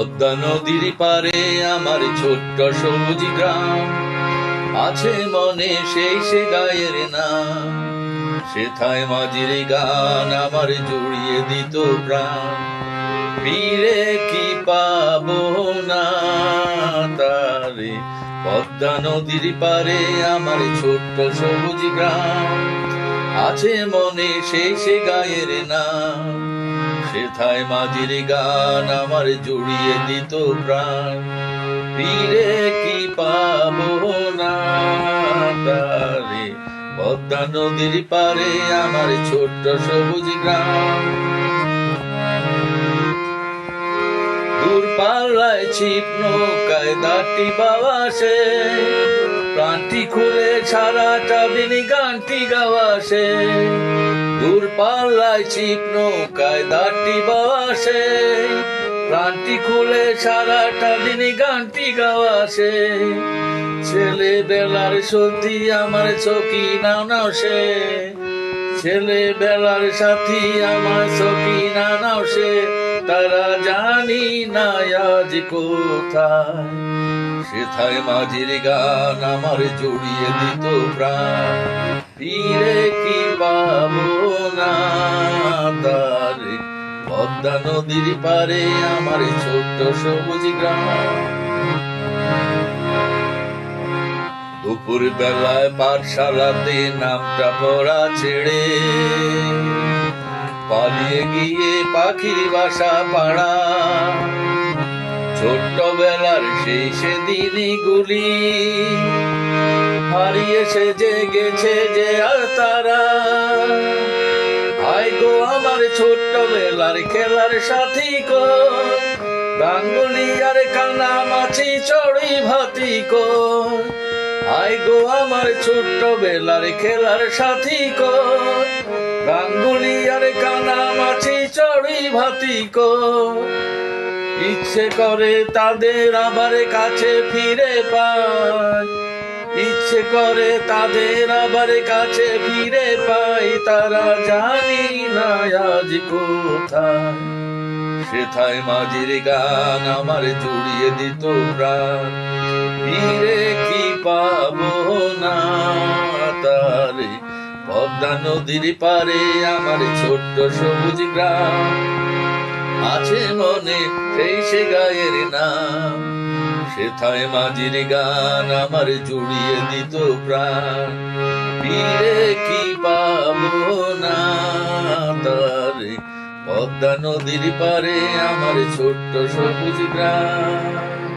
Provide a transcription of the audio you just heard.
পদ্মা নদীর পারে আমার ছোট্ট সবুজ গ্রাম। আছে মনে সেই সে গায়ের নাম। সেথায় মাঝির গান আমার জুড়িয়ে দিত প্রাণ। ফিরে কি পাবো না তারে? পদ্মা নদীর পারে আমার ছোট্ট সবুজ গ্রাম। আছে মনে সেই সে গায়ের নাম। সেথায় মাঝির গান আমার জুড়িয়ে দিত প্রাণ। ফিরে কি পাবো না পদ্মা নদীর পারে আমার ছোট্ট সবুজ গ্রাম। পাল্লায় ছিপ নৌকায় দাঁটি বাবাসে প্রাণটি খুলে সারাটা দিন গানটি গাওয়াসে দূর পাল্লায় ছিপ নৌকায় দাঁটি বাবাসে প্রাণটি খুলে সারাটা দিন গানটি গাওয়াসে ছেলে বেলার সত্যি আমার চকি নাও নাও ছেলে বেলার সাথী আমার নানাও সে তারা জানি না আজ কোথায়। সেথায় মাঝির গান আমার জড়িয়ে দিত প্রাণ। ফিরে কি পাবো না পদ্মা নদীর পারে আমার ছোট্ট সবুজ গ্রাম। দুপুর বেলায় পাঠশালাতে নামটা পড়া ছেড়ে পালিয়ে গিয়ে পাখির বাসা পাড়া। ছোট্ট বেলার সেই সেদিনই গুলি হারিয়ে সে যে গেছে যে আর তারা। আই গো আমার ছোট্ট বেলার খেলার সাথী কো গাঙ্গুলি আর কান্না মাছি চড়ি ভাতি কো আই গো আমার ছোট্ট বেলার খেলার সাথী কো গাঙ্গুলি আর কানা মাছি চড়ি ভাতি কো ইচ্ছে করে তাদের আবার কাছে ফিরে পাই। ইচ্ছে করে তাদের আবার কাছে ফিরে পাই। তারা জানি না আজ কোথায়। সেথায় মাঝির গান আমার জুড়িয়ে দিত ফিরে পাবো না তারে পদ্মা নদীর পারে আমার ছোট্ট সবুজ গ্রাম। আছে মনে সেই সে গায়ের নাম। সেথায় মাঝির গান আমার জুড়িয়ে দিত প্রাণ। ফিরে কি পাবো না তারে পদ্মা নদীর পারে আমার ছোট্ট সবুজ গ্রাম।